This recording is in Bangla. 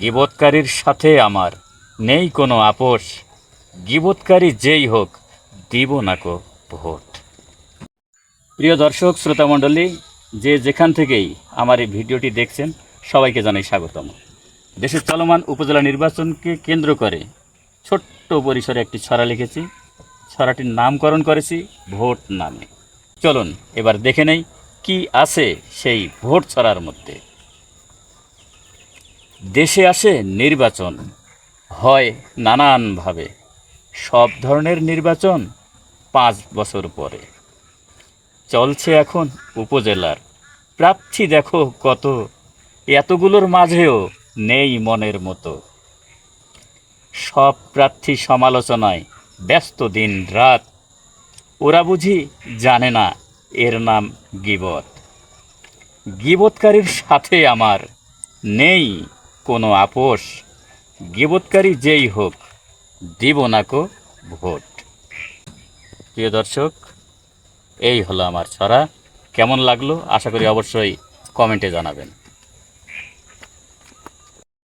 গিবৎকারীর সাথে আমার নেই কোনো আপোষ। গিবৎকারী যেই হোক, দিব না কো ভোট। প্রিয় দর্শক শ্রোতামণ্ডলী যে যেখান থেকেই আমার এই ভিডিওটি দেখছেন, সবাইকে জানাই স্বাগতম। দেশের চলমান উপজেলা নির্বাচনকে কেন্দ্র করে ছোট্ট পরিসরে একটি ছড়া লিখেছি। ছড়াটির নামকরণ করেছি ভোট নামে। চলুন, এবার দেখে নেই কি আছে সেই ভোট ছড়ার মধ্যে। দেশে আসে নির্বাচন, হয় নানানভাবে। সব ধরনের নির্বাচন পাঁচ বছর পরে। চলছে এখন উপজেলার। প্রার্থী দেখো কত, এতগুলোর মাঝেও নেই মনের মতো। সব প্রার্থী সমালোচনায় ব্যস্ত দিন রাত। ওরা বুঝি জানে না এর নাম গিবত। গিবৎকারীর সাথে আমার নেই কোনো আপোষ, গিবৎকারী যেই হোক, দিব না কো ভোট। প্রিয় দর্শক, এই হলো আমার ছড়া। কেমন লাগল? আশা করি অবশ্যই কমেন্টে জানাবেন।